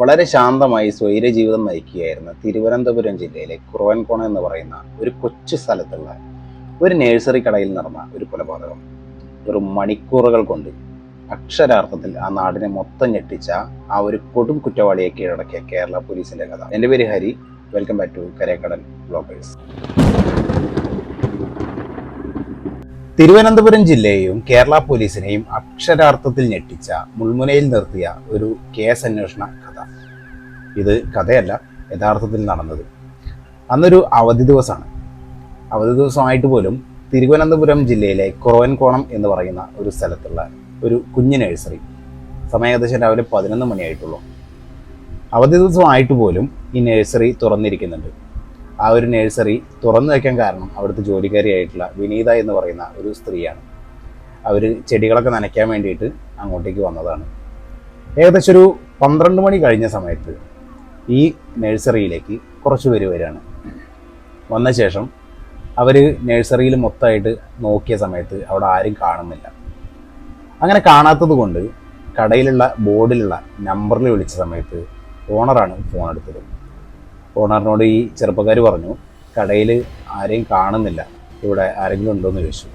വളരെ ശാന്തമായി സ്വൈര ജീവിതം നയിക്കുകയായിരുന്ന തിരുവനന്തപുരം ജില്ലയിലെ കുറവൻകോണം എന്ന് പറയുന്ന ഒരു കൊച്ചു സ്ഥലത്തുള്ള ഒരു നഴ്സറി കടയിൽ നടന്ന ഒരു കൊലപാതകം. വെറും മണിക്കൂറുകൾ കൊണ്ട് അക്ഷരാർത്ഥത്തിൽ ആ നാടിനെ മൊത്തം ഞെട്ടിച്ച ആ ഒരു കൊടും കുറ്റവാളിയെ കീഴടക്കിയ കേരള പോലീസിന്റെ കഥ. എന്റെ പേര് Hari. Welcome back to കരേക്കടൽ bloggers. Thiruvananthapuram ജില്ലയെയും കേരള പോലീസിനെയും അക്ഷരാർത്ഥത്തിൽ ഞെട്ടിച്ച മുൾമുനയിൽ നിർത്തിയ ഒരു കേസ് അന്വേഷണ കഥ. ഇത് കഥയല്ല യഥാർത്ഥത്തിൽ നടന്നത്. അന്നൊരു അവധി ദിവസമാണ്. അവധി ദിവസമായിട്ട് പോലും തിരുവനന്തപുരം ജില്ലയിലെ കുറവൻകോണം എന്ന് പറയുന്ന ഒരു സ്ഥലത്തുള്ള ഒരു കുഞ്ഞു നഴ്സറി. സമയം ഏകദേശം രാവിലെ പതിനൊന്ന് മണിയായിട്ടുള്ളൂ. അവധി ദിവസമായിട്ട് പോലും ഈ നഴ്സറി തുറന്നിരിക്കുന്നുണ്ട്. ആ ഒരു നഴ്സറി തുറന്നു വയ്ക്കാൻ കാരണം അവിടുത്തെ ജോലിക്കാരിയായിട്ടുള്ള വിനീത എന്ന് പറയുന്ന ഒരു സ്ത്രീയാണ്. അവർ ചെടികളൊക്കെ നനയ്ക്കാൻ വേണ്ടിയിട്ട് അങ്ങോട്ടേക്ക് വന്നതാണ്. ഏകദേശം ഒരു പന്ത്രണ്ട് മണി കഴിഞ്ഞ സമയത്ത് ഈ നഴ്സറിയിലേക്ക് കുറച്ച് പേര് വരികയാണ് വന്ന ശേഷം അവർ നഴ്സറിയിൽ മൊത്തമായിട്ട് നോക്കിയ സമയത്ത് അവിടെ ആരും കാണുന്നില്ല. അങ്ങനെ കാണാത്തത് കൊണ്ട് കടയിലുള്ള ബോർഡിലുള്ള നമ്പറിൽ വിളിച്ച സമയത്ത് ഓണറാണ് ഫോൺ എടുത്തത് ഓണറിനോട് ഈ ചെറുപ്പക്കാർ പറഞ്ഞു കടയിൽ ആരെയും കാണുന്നില്ല. ഇവിടെ ആരെങ്കിലും ഉണ്ടോ എന്ന് ചോദിച്ചു.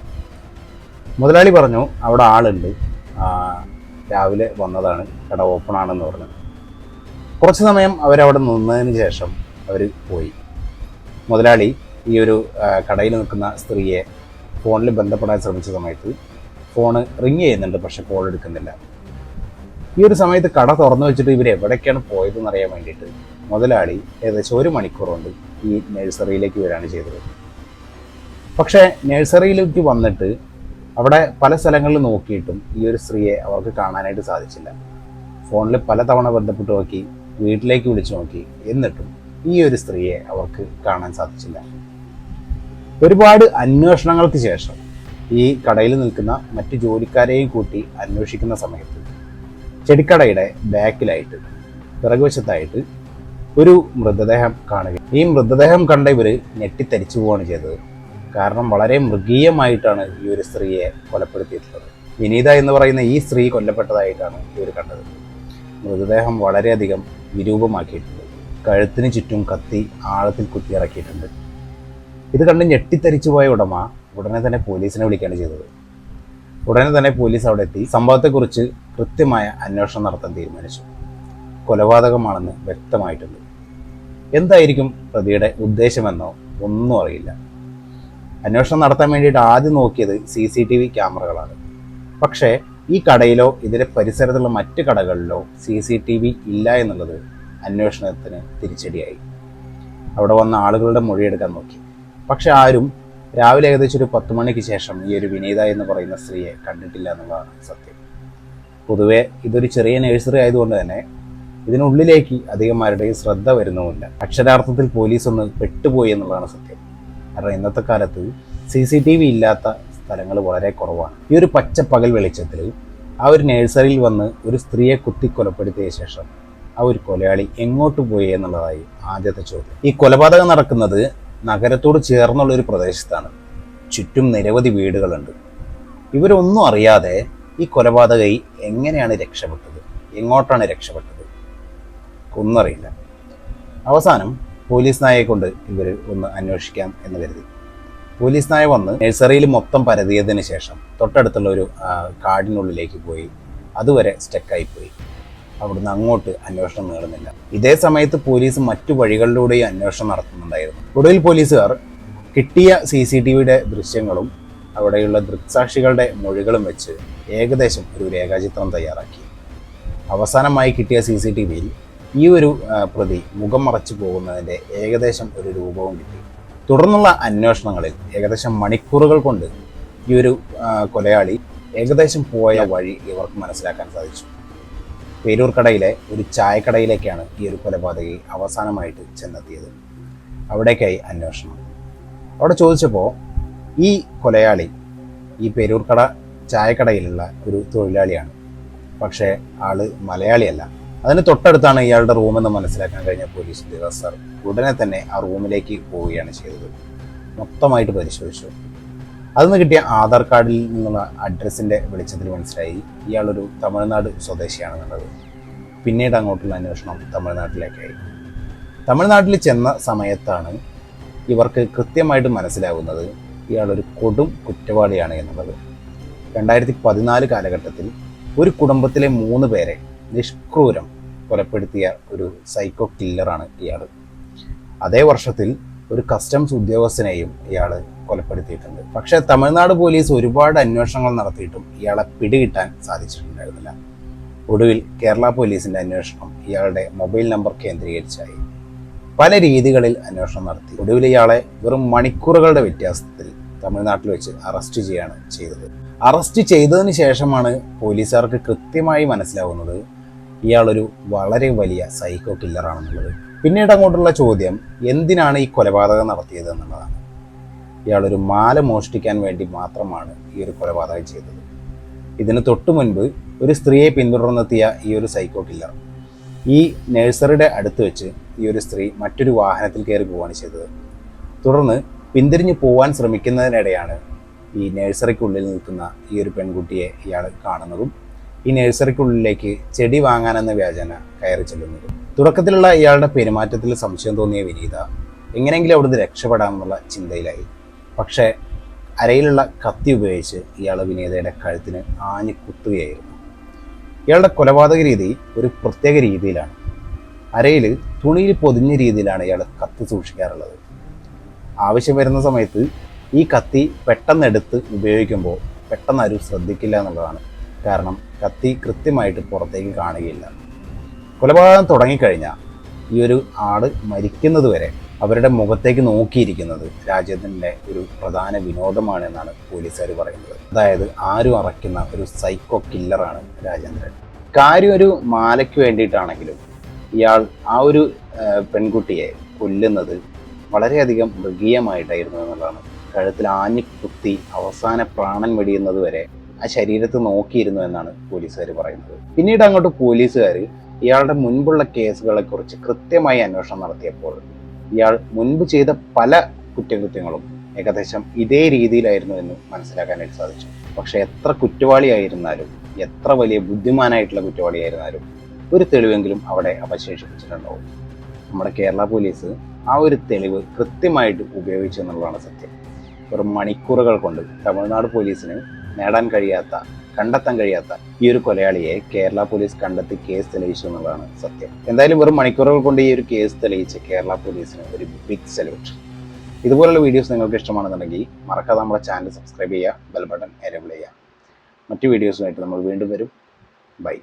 മുതലാളി പറഞ്ഞു അവിടെ ആളുണ്ട്. രാവിലെ വന്നതാണ്. കട ഓപ്പൺ ആണെന്ന് പറഞ്ഞു. കുറച്ച് സമയം അവരവിടെ നിന്നതിന് ശേഷം അവർ പോയി. മുതലാളി ഈ ഒരു കടയിൽ നിൽക്കുന്ന സ്ത്രീയെ ഫോണിൽ ബന്ധപ്പെടാൻ ശ്രമിച്ച സമയത്ത് ഫോണ് റിങ് ചെയ്യുന്നുണ്ട് പക്ഷെ കോൾ എടുക്കുന്നില്ല. ഈ ഒരു സമയത്ത് കട തുറന്നു വെച്ചിട്ട് ഇവർ എവിടേക്കാണ് പോയതെന്ന് അറിയാൻ വേണ്ടിയിട്ട് മുതലാളി ഏകദേശം ഒരു മണിക്കൂർ കൊണ്ട് ഈ നഴ്സറിയിലേക്ക് വരികയാണ് ചെയ്തത്. പക്ഷേ നഴ്സറിയിലേക്ക് വന്നിട്ട് അവിടെ പല സ്ഥലങ്ങളിൽ നോക്കിയിട്ടും ഈ ഒരു സ്ത്രീയെ അവർക്ക് കാണാനായിട്ട് സാധിച്ചില്ല. ഫോണിൽ പലതവണ ബന്ധപ്പെട്ട് നോക്കി വീട്ടിലേക്ക് വിളിച്ചു നോക്കി എന്നിട്ടും ഈ ഒരു സ്ത്രീയെ അവർക്ക് കാണാൻ സാധിച്ചില്ല. ഒരുപാട് അന്വേഷണങ്ങൾക്ക് ശേഷം ഈ കടയിൽ നിൽക്കുന്ന മറ്റു ജോലിക്കാരെയും കൂട്ടി അന്വേഷിക്കുന്ന സമയത്ത് ചെടിക്കടയുടെ ബാക്കിലായിട്ട് പിറകുവശത്തായിട്ട് ഒരു മൃതദേഹം കാണുക. ഈ മൃതദേഹം കണ്ട ഇവർ ഞെട്ടിത്തരിച്ചു പോവുകയാണ് ചെയ്തത്. കാരണം വളരെ മൃഗീയമായിട്ടാണ് ഈ ഒരു സ്ത്രീയെ കൊലപ്പെടുത്തിയിട്ടുള്ളത്. വിനീത എന്ന് പറയുന്ന ഈ സ്ത്രീ കൊല്ലപ്പെട്ടതായിട്ടാണ് ഇവർ കണ്ടത്. മൃതദേഹം വളരെയധികം വിരൂപമാക്കിയിട്ടുണ്ട്. കഴുത്തിന് ചുറ്റും കത്തി ആഴത്തിൽ കുത്തിയിറക്കിയിട്ടുണ്ട്. ഇത് കണ്ട് ഞെട്ടിത്തരിച്ചു പോയ ഉടമ ഉടനെ തന്നെ പോലീസിനെ വിളിക്കുകയാണ് ചെയ്തത്. ഉടനെ തന്നെ പോലീസ് അവിടെ എത്തി. സംഭവത്തെക്കുറിച്ച് കൃത്യമായ അന്വേഷണം നടത്താൻ തീരുമാനിച്ചു. കൊലപാതകമാണെന്ന് വ്യക്തമായിട്ടുണ്ട്. എന്തായിരിക്കും പ്രതിയുടെ ഉദ്ദേശമെന്നോ ഒന്നും അറിയില്ല. അന്വേഷണം നടത്താൻ വേണ്ടിയിട്ട് ആദ്യം നോക്കിയത് സി സി ടി വി ക്യാമറകളാണ്. പക്ഷേ ഈ കടയിലോ ഇതിന്റെ പരിസരത്തുള്ള മറ്റ് കടകളിലോ സി സി ടി വി ഇല്ല എന്നുള്ളത് അന്വേഷണത്തിന് തിരിച്ചടിയായി. അവിടെ വന്ന ആളുകളുടെ മൊഴിയെടുക്കാൻ നോക്കി. പക്ഷെ ആരും രാവിലെ ഏകദേശം ഒരു പത്ത് മണിക്ക് ശേഷം ഈ ഒരു വിനീത എന്ന് പറയുന്ന സ്ത്രീയെ കണ്ടിട്ടില്ല എന്നുള്ളതാണ് സത്യം. പൊതുവെ ഇതൊരു ചെറിയ നഴ്സറി ആയതുകൊണ്ട് തന്നെ ഇതിനുള്ളിലേക്ക് അധികം ആരുടെയും ശ്രദ്ധ വരുന്നുമില്ല. അക്ഷരാർത്ഥത്തിൽ പോലീസ് ഒന്ന് പെട്ടുപോയി എന്നുള്ളതാണ് സത്യം. കാരണം ഇന്നത്തെ കാലത്ത് സി സി ടി വി ഇല്ലാത്ത സ്ഥലങ്ങൾ വളരെ കുറവാണ്. ഈ ഒരു പച്ച പകൽ വെളിച്ചത്തിൽ ആ ഒരു നഴ്സറിയിൽ വന്ന് ഒരു സ്ത്രീയെ കുത്തി കൊലപ്പെടുത്തിയ ശേഷം ആ ഒരു കൊലയാളി എങ്ങോട്ട് പോയി എന്നുള്ളതായി ആദ്യത്തെ ചോദ്യം. ഈ കൊലപാതകം നടക്കുന്നത് നഗരത്തോട് ചേർന്നുള്ള ഒരു പ്രദേശത്താണ്. ചുറ്റും നിരവധി വീടുകളുണ്ട്. ഇവരൊന്നും അറിയാതെ ഈ കൊലപാതകി എങ്ങനെയാണ് രക്ഷപ്പെട്ടത്? എങ്ങോട്ടാണ് രക്ഷപ്പെട്ടത്? ഒന്നും അറിയില്ല അവസാനം പോലീസ് നായയെ കൊണ്ട് ഇവർ ഒന്ന് അന്വേഷിക്കാം എന്ന് കരുതി. പോലീസ് നായ വന്ന് നഴ്സറിയിൽ മൊത്തം പരതിയതിന് ശേഷം തൊട്ടടുത്തുള്ള ഒരു കാടിനുള്ളിലേക്ക് പോയി. അതുവരെ സ്റ്റക്കായി പോയി. അവിടുന്ന് അങ്ങോട്ട് അന്വേഷണം നേടുന്നില്ല ഇതേ സമയത്ത് പോലീസ് മറ്റു വഴികളിലൂടെയും അന്വേഷണം നടത്തുന്നുണ്ടായിരുന്നു. ഒടുവിൽ പോലീസുകാർ കിട്ടിയ സി സി ടി വിയുടെ ദൃശ്യങ്ങളും അവിടെയുള്ള ദൃക്സാക്ഷികളുടെ മൊഴികളും വെച്ച് ഏകദേശം ഒരു രേഖാചിത്രം തയ്യാറാക്കി. അവസാനമായി കിട്ടിയ സി സി ടി വിയിൽ ഈ ഒരു പ്രതി മുഖം മറച്ചു പോകുന്നതിന്റെ ഏകദേശം ഒരു രൂപവും കിട്ടി. തുടർന്നുള്ള അന്വേഷണങ്ങളിൽ ഏകദേശം മണിക്കൂറുകൾ കൊണ്ട് ഈ ഒരു കൊലയാളി ഏകദേശം പോയ വഴി ഇവർക്ക് മനസ്സിലാക്കാൻ സാധിച്ചു. പേരൂർക്കടയിലെ ഒരു ചായക്കടയിലേക്കാണ് ഈ ഒരു കൊലപാതകി അവസാനമായിട്ട് ചെന്നെത്തിയത്. അവിടേക്കായി അന്വേഷണം. അവിടെ ചോദിച്ചപ്പോൾ ഈ കൊലയാളി ഈ പേരൂർക്കട ചായക്കടയിലുള്ള ഒരു തൊഴിലാളിയാണ്. പക്ഷേ ആൾ മലയാളിയല്ല. അതിന് തൊട്ടടുത്താണ് ഇയാളുടെ റൂമെന്ന് മനസ്സിലാക്കാൻ കഴിഞ്ഞ പോലീസ് ഉദ്യോഗസ്ഥർ. ഉടനെ തന്നെ ആ റൂമിലേക്ക് പോവുകയാണ് ചെയ്തത്. മൊത്തമായിട്ട് പരിശോധിച്ചു. അതിന്ന് കിട്ടിയ ആധാർ കാർഡിൽ നിന്നുള്ള അഡ്രസ്സിന്റെ വെളിച്ചത്തിൽ മനസ്സിലായി ഇയാളൊരു തമിഴ്നാട് സ്വദേശിയാണെന്നുള്ളത്. പിന്നീട് അങ്ങോട്ടുള്ള അന്വേഷണം തമിഴ്നാട്ടിലേക്കായി. തമിഴ്നാട്ടിൽ ചെന്ന സമയത്താണ് ഇവർക്ക് കൃത്യമായിട്ട് മനസ്സിലാവുന്നത് ഇയാളൊരു കൊടും കുറ്റവാളിയാണ് എന്നുള്ളത്. രണ്ടായിരത്തി പതിനാല് കാലഘട്ടത്തിൽ ഒരു കുടുംബത്തിലെ മൂന്ന് പേരെ നിഷ്ക്രൂരം കൊലപ്പെടുത്തിയ ഒരു സൈക്കോ കില്ലറാണ് ഇയാൾ അതേ വർഷത്തിൽ ഒരു കസ്റ്റംസ് ഉദ്യോഗസ്ഥനെയും ഇയാൾ കൊലപ്പെടുത്തിയിട്ടുണ്ട്. പക്ഷേ തമിഴ്നാട് പോലീസ് ഒരുപാട് അന്വേഷണങ്ങൾ നടത്തിയിട്ടും ഇയാളെ പിടികിട്ടാൻ സാധിച്ചിട്ടുണ്ടായിരുന്നില്ല. ഒടുവിൽ കേരള പോലീസിന്റെ അന്വേഷണം ഇയാളുടെ മൊബൈൽ നമ്പർ കേന്ദ്രീകരിച്ചായി. പല രീതികളിൽ അന്വേഷണം നടത്തി. ഒടുവിൽ ഇയാളെ വെറും മണിക്കൂറുകളുടെ വ്യത്യാസത്തിൽ തമിഴ്നാട്ടിൽ വെച്ച് അറസ്റ്റ് ചെയ്യാണ് ചെയ്തത്. അറസ്റ്റ് ചെയ്തതിന് ശേഷമാണ് പോലീസുകാർക്ക് കൃത്യമായി മനസ്സിലാവുന്നത് ഇയാളൊരു വളരെ വലിയ സൈക്കോ കില്ലറാണെന്നുള്ളത് പിന്നീട് അങ്ങോട്ടുള്ള ചോദ്യം എന്തിനാണ് ഈ കൊലപാതകം നടത്തിയത് എന്നുള്ളതാണ്. ഇയാളൊരു മാല മോഷ്ടിക്കാൻ വേണ്ടി മാത്രമാണ് ഈ ഒരു കൊലപാതകം ചെയ്തത്. ഇതിന് തൊട്ടു മുൻപ് ഒരു സ്ത്രീയെ പിന്തുടർന്നെത്തിയ ഈ ഒരു സൈക്കോ കില്ലർ ഈ നഴ്സറിയുടെ അടുത്ത് വെച്ച് ഈ ഒരു സ്ത്രീ മറ്റൊരു വാഹനത്തിൽ കയറി പോവുകയാണ് ചെയ്തത്. തുടർന്ന് പിന്തിരിഞ്ഞ് പോവാൻ ശ്രമിക്കുന്നതിനിടെയാണ് ഈ നഴ്സറിക്കുള്ളിൽ നിൽക്കുന്ന ഈ ഒരു പെൺകുട്ടിയെ ഇയാൾ കാണുന്നതും ഈ നഴ്സറിക്കുള്ളിലേക്ക് ചെടി വാങ്ങാനെന്ന വ്യാജന കയറി ചെല്ലുന്നതും. തുടക്കത്തിലുള്ള ഇയാളുടെ പെരുമാറ്റത്തിൽ സംശയം തോന്നിയ വിനീത എങ്ങനെയെങ്കിലും അവിടുന്ന് രക്ഷപ്പെടാമെന്നുള്ള ചിന്തയിലായി. പക്ഷേ അരയിലുള്ള കത്തി ഉപയോഗിച്ച് ഇയാൾ വിനീതയുടെ കഴുത്തിന് ആഞ്ഞു കുത്തുകയായിരുന്നു. ഇയാളുടെ കൊലപാതക രീതി ഒരു പ്രത്യേക രീതിയിലാണ്. അരയിൽ തുണിയിൽ പൊതിഞ്ഞ രീതിയിലാണ് ഇയാൾ കത്തി സൂക്ഷിക്കാറുള്ളത്. ആവശ്യം വരുന്ന സമയത്ത് ഈ കത്തി പെട്ടെന്ന് എടുത്ത് ഉപയോഗിക്കുമ്പോൾ പെട്ടെന്ന് ആരും ശ്രദ്ധിക്കില്ല എന്നുള്ളതാണ്. കാരണം കത്തി കൃത്യമായിട്ട് പുറത്തേക്ക് കാണുകയില്ല. കൊലപാതകം തുടങ്ങിക്കഴിഞ്ഞാൽ ഈ ഒരു ആട് മരിക്കുന്നത് വരെ അവരുടെ മുഖത്തേക്ക് നോക്കിയിരിക്കുന്നത് രാജ്യത്തിന്റെ ഒരു പ്രധാന വിനോദമാണ് എന്നാണ് പോലീസുകാർ പറയുന്നത്. അതായത് ആരും അറയ്ക്കുന്ന ഒരു സൈക്കോ കില്ലറാണ് രാജേന്ദ്രൻ. കാര്യം ഒരു മാലയ്ക്ക് വേണ്ടിയിട്ടാണെങ്കിലും ഇയാൾ ആ ഒരു പെൺകുട്ടിയെ കൊല്ലുന്നത് വളരെയധികം മൃഗീയമായിട്ടായിരുന്നു എന്നുള്ളതാണ് കഴുത്തിൽ ആഞ്ഞു കുത്തി അവസാന പ്രാണൻ വെടിയുന്നത് വരെ ആ ശരീരത്ത് നോക്കിയിരുന്നു എന്നാണ് പോലീസുകാർ പറയുന്നത്. പിന്നീട് അങ്ങോട്ട് പോലീസുകാർ ഇയാളുടെ മുൻപുള്ള കേസുകളെ കുറിച്ച് കൃത്യമായി അന്വേഷണം നടത്തിയപ്പോൾ ഇയാൾ മുൻപ് ചെയ്ത പല കുറ്റകൃത്യങ്ങളും ഏകദേശം ഇതേ രീതിയിലായിരുന്നു എന്ന് മനസ്സിലാക്കാനായിട്ട് സാധിച്ചു. പക്ഷെ എത്ര കുറ്റവാളിയായിരുന്നാലും എത്ര വലിയ ബുദ്ധിമാനായിട്ടുള്ള കുറ്റവാളിയായിരുന്നാലും ഒരു തെളിവെങ്കിലും അവിടെ അവശേഷിപ്പിച്ചിട്ടുണ്ടാവും. നമ്മുടെ കേരള പോലീസ് ആ ഒരു തെളിവ് കൃത്യമായിട്ട് ഉപയോഗിച്ചു എന്നുള്ളതാണ് സത്യം. വെറും മണിക്കൂറുകൾ കൊണ്ട് തമിഴ്നാട് പോലീസിന് നേടാൻ കഴിയാത്ത കണ്ടെത്താൻ കഴിയാത്ത ഈ ഒരു കൊലയാളിയെ കേരള പോലീസ് കണ്ടെത്തി കേസ് തെളിയിച്ചു എന്നുള്ളതാണ് സത്യം. എന്തായാലും വെറും മണിക്കൂറുകൾ കൊണ്ട് ഈ ഒരു കേസ് തെളിയിച്ച് കേരള പോലീസിന് ഒരു ബിഗ് സല്യൂട്ട് ഇതുപോലുള്ള വീഡിയോസ് നിങ്ങൾക്ക് ഇഷ്ടമാണെന്നുണ്ടെങ്കിൽ മറക്കാതെ നമ്മുടെ ചാനൽ സബ്സ്ക്രൈബ് ചെയ്യുക ബെൽ ബട്ടൺ എനേബിൾ ചെയ്യുക. മറ്റു വീഡിയോസുമായിട്ട് നമ്മൾ വീണ്ടും വരും. ബൈ.